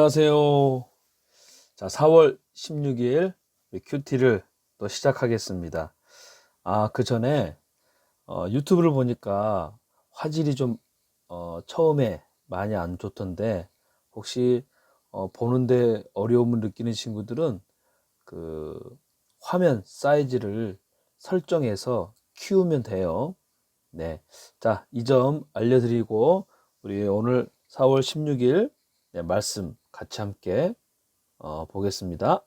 안녕하세요. 자, 4월 16일 큐티를 또 시작하겠습니다. 아, 그 전에 어, 유튜브를 보니까 화질이 좀 어, 처음에 많이 안 좋던데 혹시 어, 보는데 어려움을 느끼는 친구들은 그 화면 사이즈를 설정해서 키우면 돼요. 네. 자, 이 점 알려드리고 우리 오늘 4월 16일 네, 말씀 같이 함께 어, 보겠습니다.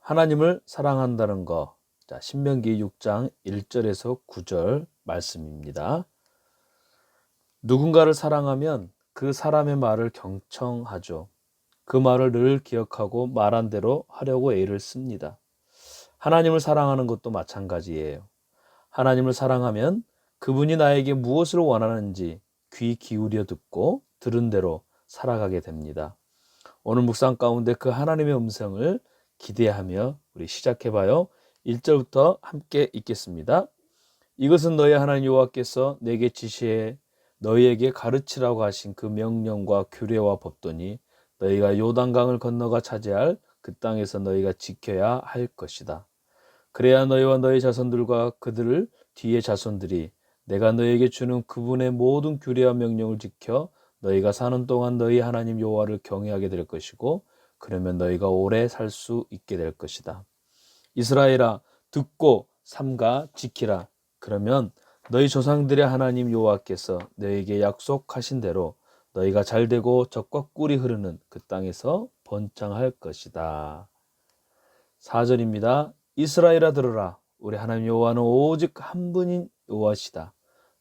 하나님을 사랑한다는 거. 자, 신명기 6장 1절에서 9절 말씀입니다. 누군가를 사랑하면 그 사람의 말을 경청하죠. 그 말을 늘 기억하고 말한 대로 하려고 애를 씁니다. 하나님을 사랑하는 것도 마찬가지예요. 하나님을 사랑하면 그분이 나에게 무엇을 원하는지 귀 기울여 듣고 들은 대로 살아가게 됩니다. 오늘 묵상 가운데 그 하나님의 음성을 기대하며 우리 시작해 봐요. 1절부터 함께 읽겠습니다. 이것은 너희 하나님 여호와께서 내게 지시해 너희에게 가르치라고 하신 그 명령과 규례와 법도니 너희가 요단강을 건너가 차지할 그 땅에서 너희가 지켜야 할 것이다. 그래야 너희와 너희 자손들과 그들을 뒤의 자손들이 내가 너희에게 주는 그분의 모든 규례와 명령을 지켜 너희가 사는 동안 너희 하나님 여호와를 경외하게 될 것이고 그러면 너희가 오래 살 수 있게 될 것이다. 이스라엘아 듣고 삼가 지키라. 그러면 너희 조상들의 하나님 여호와께서 너희에게 약속하신 대로 너희가 잘 되고 적과 꿀이 흐르는 그 땅에서 번창할 것이다. 4절입니다. 이스라엘아 들으라. 우리 하나님 여호와는 오직 한 분인 여호와시다.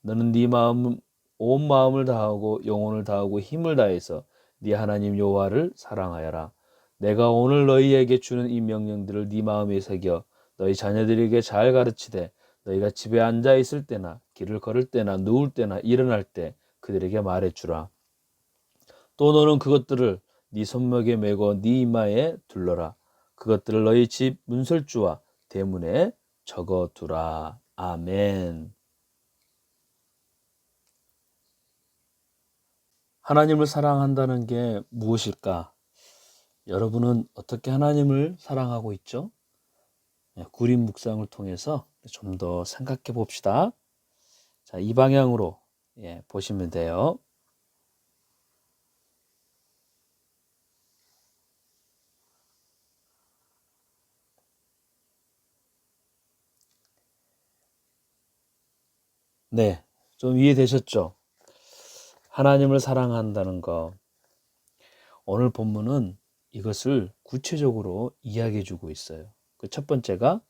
너는 네 마음 온 마음을 다하고 영혼을 다하고 힘을 다해서 네 하나님 여호와를 사랑하여라. 내가 오늘 너희에게 주는 이 명령들을 네 마음에 새겨 너희 자녀들에게 잘 가르치되 너희가 집에 앉아 있을 때나 길을 걸을 때나 누울 때나 일어날 때 그들에게 말해 주라. 또 너는 그것들을 네 손목에 메고 네 이마에 둘러라. 그것들을 너희 집 문설주와 대문에 적어 두라. 아멘. 하나님을 사랑한다는 게 무엇일까? 여러분은 어떻게 하나님을 사랑하고 있죠? 네, 구림 묵상을 통해서 좀 더 생각해 봅시다. 자, 이 방향으로 예, 보시면 돼요. 네, 좀 이해되셨죠? 하나님을 사랑한다는 거. 오늘 본문은 이것을 구체적으로 이야기해 주고 있어요. 그 첫 번째가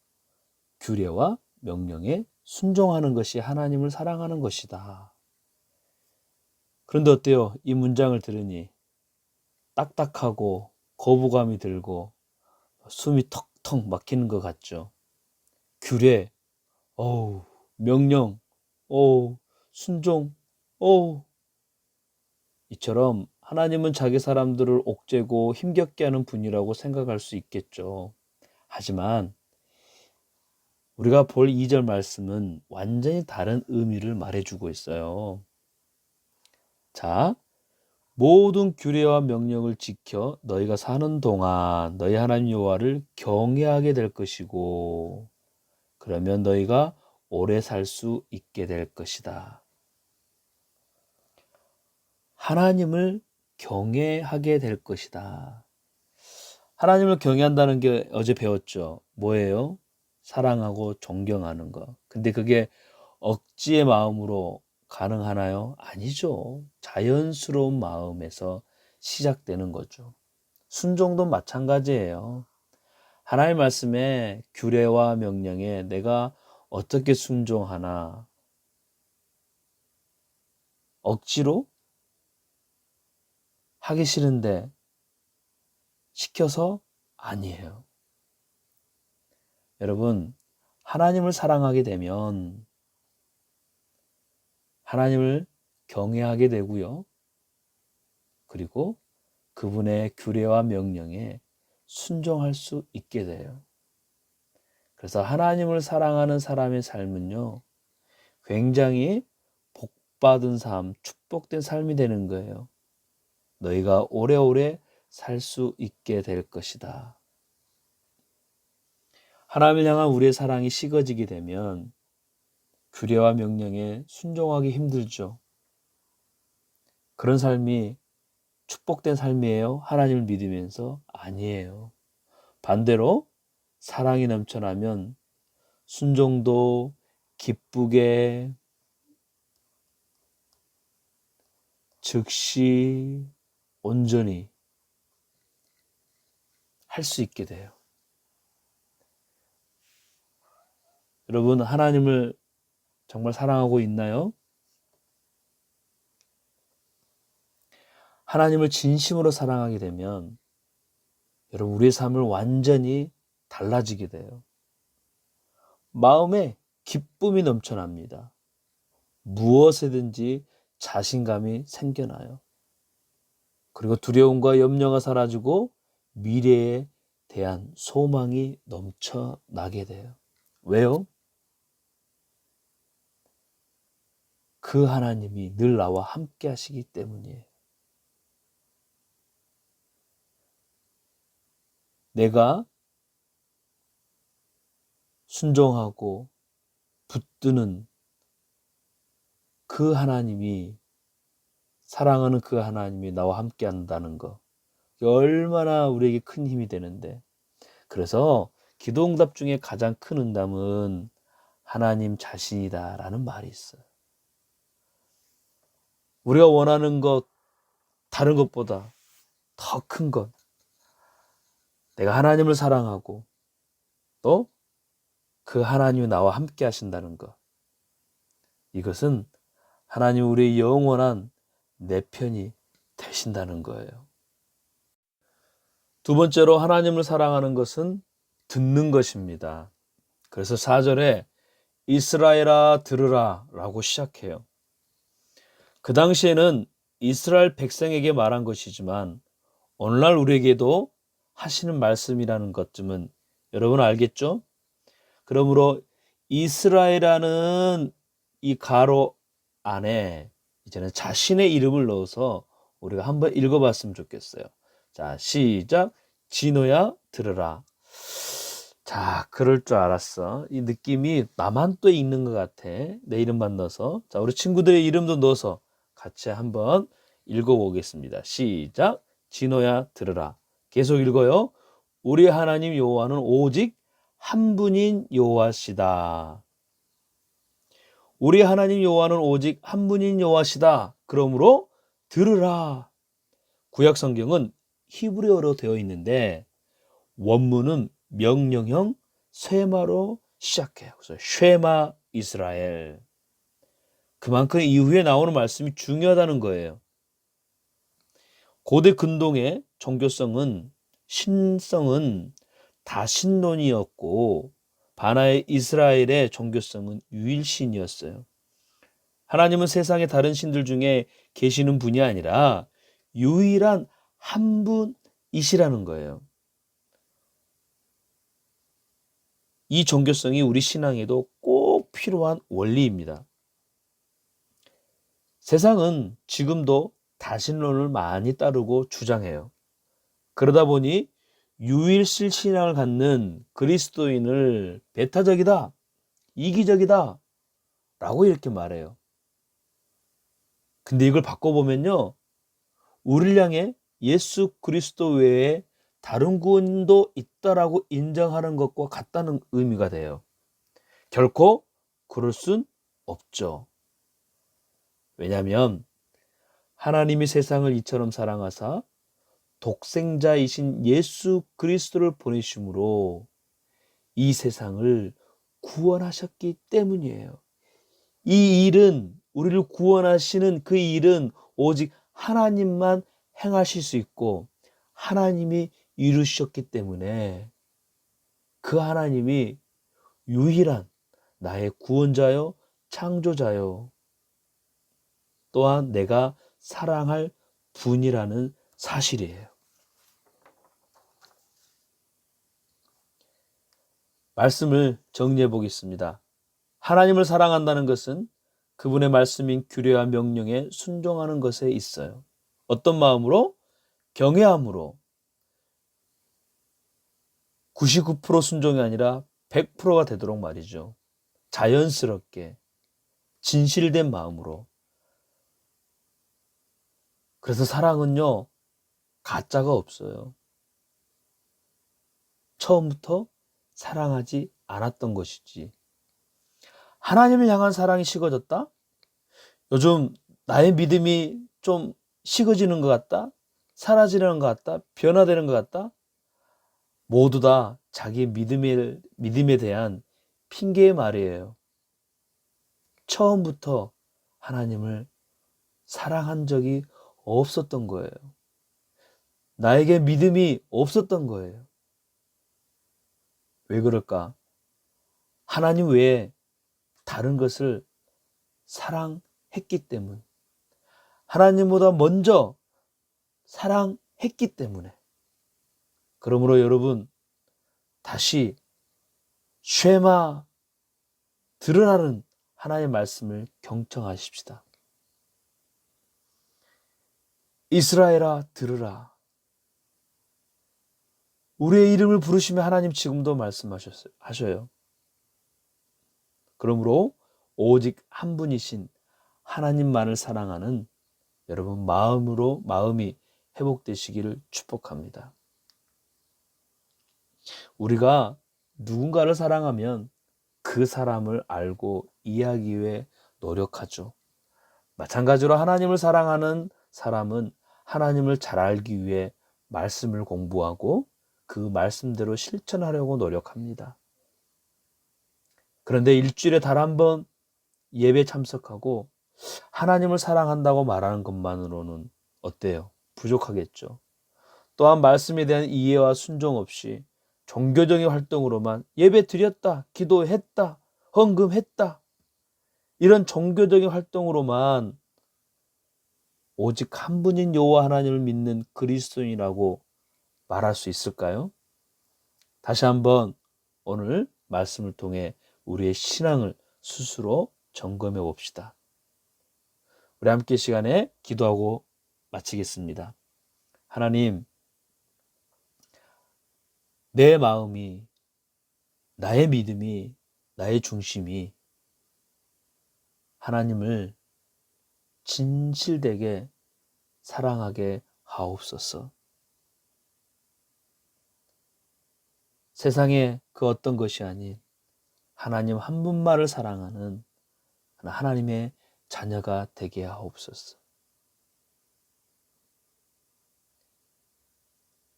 규례와 명령에 순종하는 것이 하나님을 사랑하는 것이다. 그런데 어때요? 이 문장을 들으니 딱딱하고 거부감이 들고 숨이 턱턱 막히는 것 같죠? 규례, 어우, 명령, 어우, 순종, 어우, 이처럼 하나님은 자기 사람들을 옥죄고 힘겹게 하는 분이라고 생각할 수 있겠죠. 하지만 우리가 볼 2절 말씀은 완전히 다른 의미를 말해주고 있어요. 자, 모든 규례와 명령을 지켜 너희가 사는 동안 너희 하나님 여호와를 경외하게 될 것이고 그러면 너희가 오래 살 수 있게 될 것이다. 하나님을 경외하게 될 것이다. 하나님을 경외한다는 게 어제 배웠죠. 뭐예요? 사랑하고 존경하는 거. 근데 그게 억지의 마음으로 가능하나요? 아니죠. 자연스러운 마음에서 시작되는 거죠. 순종도 마찬가지예요. 하나님 말씀에 규례와 명령에 내가 어떻게 순종하나 억지로 하기 싫은데 시켜서 아니에요. 여러분, 하나님을 사랑하게 되면 하나님을 경외하게 되고요. 그리고 그분의 규례와 명령에 순종할 수 있게 돼요. 그래서 하나님을 사랑하는 사람의 삶은요, 굉장히 복받은 삶, 축복된 삶이 되는 거예요. 너희가 오래오래 살 수 있게 될 것이다. 하나님을 향한 우리의 사랑이 식어지게 되면 규례와 명령에 순종하기 힘들죠. 그런 삶이 축복된 삶이에요. 하나님을 믿으면서 아니에요. 반대로 사랑이 넘쳐나면 순종도 기쁘게 즉시 온전히 할 수 있게 돼요. 여러분, 하나님을 정말 사랑하고 있나요? 하나님을 진심으로 사랑하게 되면 여러분, 우리의 삶을 완전히 달라지게 돼요. 마음에 기쁨이 넘쳐납니다. 무엇에든지 자신감이 생겨나요. 그리고 두려움과 염려가 사라지고 미래에 대한 소망이 넘쳐나게 돼요. 왜요? 그 하나님이 늘 나와 함께 하시기 때문이에요. 내가 순종하고 붙드는 그 하나님이 사랑하는 그 하나님이 나와 함께 한다는 거. 얼마나 우리에게 큰 힘이 되는데. 그래서 기도 응답 중에 가장 큰 응답은 하나님 자신이다라는 말이 있어요. 우리가 원하는 것, 다른 것보다 더 큰 것. 내가 하나님을 사랑하고 또 그 하나님이 나와 함께 하신다는 것. 이것은 하나님 우리의 영원한 내 편이 되신다는 거예요. 두 번째로 하나님을 사랑하는 것은 듣는 것입니다. 그래서 4절에 이스라엘아 들으라 라고 시작해요. 그 당시에는 이스라엘 백성에게 말한 것이지만 오늘날 우리에게도 하시는 말씀이라는 것쯤은 여러분 알겠죠? 그러므로 이스라엘이라는 이 가로 안에 이제는 자신의 이름을 넣어서 우리가 한번 읽어봤으면 좋겠어요. 자, 시작. 진호야 들으라. 자, 그럴 줄 알았어. 이 느낌이 나만 또 읽는 것 같아. 내 이름만 넣어서. 자, 우리 친구들의 이름도 넣어서 같이 한번 읽어보겠습니다. 시작. 진호야 들으라. 계속 읽어요. 우리 하나님 여호와는 오직 한 분인 여호와시다. 우리 하나님 여호와는 오직 한 분인 여호와시다. 그러므로 들으라. 구약 성경은 히브리어로 되어 있는데 원문은 명령형 쇠마로 시작해요. 그래서 쉐마 이스라엘. 그만큼 이후에 나오는 말씀이 중요하다는 거예요. 고대 근동의 종교성은 신성은 다신론이었고 바나의 이스라엘의 종교성은 유일신이었어요. 하나님은 세상의 다른 신들 중에 계시는 분이 아니라 유일한 한 분이시라는 거예요. 이 종교성이 우리 신앙에도 꼭 필요한 원리입니다. 세상은 지금도 다신론을 많이 따르고 주장해요. 그러다 보니 유일실 신앙을 갖는 그리스도인을 배타적이다, 이기적이다, 라고 이렇게 말해요. 근데 이걸 바꿔보면요. 우리를 향해 예수 그리스도 외에 다른 구원도 있다라고 인정하는 것과 같다는 의미가 돼요. 결코 그럴 순 없죠. 왜냐하면 하나님이 세상을 이처럼 사랑하사 독생자이신 예수 그리스도를 보내심으로 이 세상을 구원하셨기 때문이에요. 이 일은 우리를 구원하시는 그 일은 오직 하나님만 행하실 수 있고 하나님이 이루셨기 때문에 그 하나님이 유일한 나의 구원자요, 창조자요. 또한 내가 사랑할 분이라는 사실이에요. 말씀을 정리해 보겠습니다. 하나님을 사랑한다는 것은 그분의 말씀인 규례와 명령에 순종하는 것에 있어요. 어떤 마음으로? 경외함으로, 99% 순종이 아니라 100%가 되도록 말이죠. 자연스럽게 진실된 마음으로. 그래서 사랑은요, 가짜가 없어요. 처음부터 사랑하지 않았던 것이지. 하나님을 향한 사랑이 식어졌다? 요즘 나의 믿음이 좀 식어지는 것 같다? 사라지는 것 같다? 변화되는 것 같다? 모두 다 자기 믿음에, 믿음에 대한 핑계의 말이에요. 처음부터 하나님을 사랑한 적이 없었던 거예요. 나에게 믿음이 없었던 거예요. 왜 그럴까? 하나님 외에 다른 것을 사랑했기 때문. 하나님보다 먼저 사랑했기 때문에. 그러므로 여러분, 다시 쉐마 들으라는 하나님의 말씀을 경청하십시다. 이스라엘아 들으라. 우리의 이름을 부르시며 하나님 지금도 말씀하셨어요. 그러므로 오직 한 분이신 하나님만을 사랑하는 여러분 마음으로 마음이 회복되시기를 축복합니다. 우리가 누군가를 사랑하면 그 사람을 알고 이해하기 위해 노력하죠. 마찬가지로 하나님을 사랑하는 사람은 하나님을 잘 알기 위해 말씀을 공부하고 그 말씀대로 실천하려고 노력합니다. 그런데 일주일에 단한번 예배 참석하고 하나님을 사랑한다고 말하는 것만으로는 어때요? 부족하겠죠. 또한 말씀에 대한 이해와 순종 없이 종교적인 활동으로만 예배 드렸다, 기도했다, 헌금했다. 이런 종교적인 활동으로만 오직 한 분인 여호와 하나님을 믿는 그리스도인이라고 말할 수 있을까요? 다시 한번 오늘 말씀을 통해 우리의 신앙을 스스로 점검해 봅시다. 우리 함께 시간에 기도하고 마치겠습니다. 하나님, 내 마음이, 나의 믿음이, 나의 중심이 하나님을 진실되게 사랑하게 하옵소서. 세상에 그 어떤 것이 아닌 하나님 한 분만을 사랑하는 하나님의 자녀가 되게 하옵소서.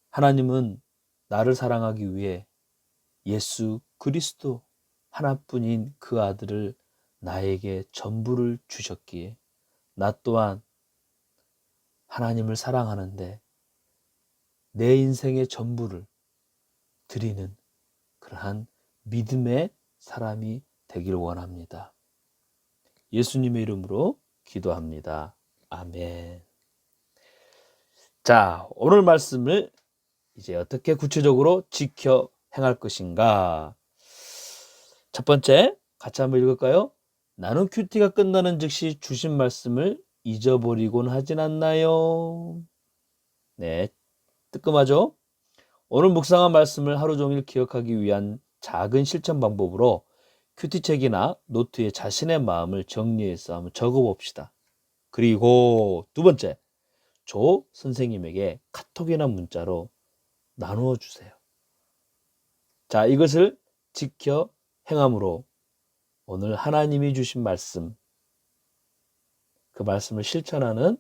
하나님은 나를 사랑하기 위해 예수 그리스도 하나뿐인 그 아들을 나에게 전부를 주셨기에 나 또한 하나님을 사랑하는데 내 인생의 전부를 드리는 그러한 믿음의 사람이 되길 원합니다. 예수님의 이름으로 기도합니다. 아멘. 자, 오늘 말씀을 이제 어떻게 구체적으로 지켜 행할 것인가? 첫 번째, 같이 한번 읽을까요? 나는 큐티가 끝나는 즉시 주신 말씀을 잊어버리곤 하진 않나요? 네, 뜨끔하죠? 오늘 묵상한 말씀을 하루 종일 기억하기 위한 작은 실천 방법으로 큐티책이나 노트에 자신의 마음을 정리해서 한번 적어봅시다. 그리고 두 번째, 조 선생님에게 카톡이나 문자로 나누어 주세요. 자, 이것을 지켜 행함으로 오늘 하나님이 주신 말씀, 그 말씀을 실천하는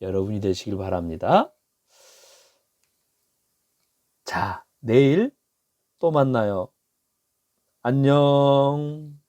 여러분이 되시길 바랍니다. 자, 내일 또 만나요. 안녕.